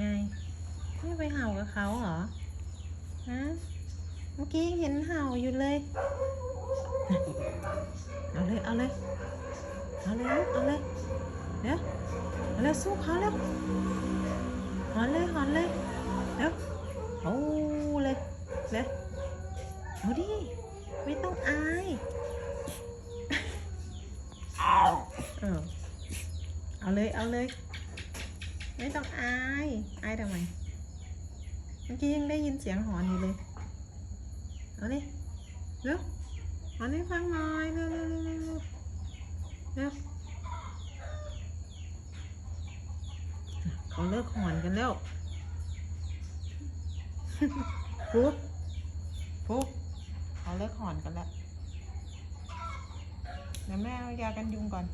ห่ากับเขาเหรอฮะเมื่อกี้ยังเห็นเห่าอยู่เลย เอาเลย เอาเลย เอาเลยลูกเอาเลยเดี๋ยวเอาเลยสู้เขาแล้วหอนเลยหอนเลยเดี๋ยวเอาเลยเดี๋ยวเอาดิ ไม่ต้องอายเออเอาเลย เอาเลย ไม่ต้องอายอายทำไมเมื่อกี้ยังได้ยินเสียงหอนอยู่เลยเอาดิเร็วหอนให้ฟังหน่อยเร็วเร็วเร็วเร็วเร็วเร็วเขาเลิกหอนกันแล้วปุ๊บปุ๊บเขาเลิกหอนกันแล้วเดี๋ยวแม่เอายากันยุงก่อน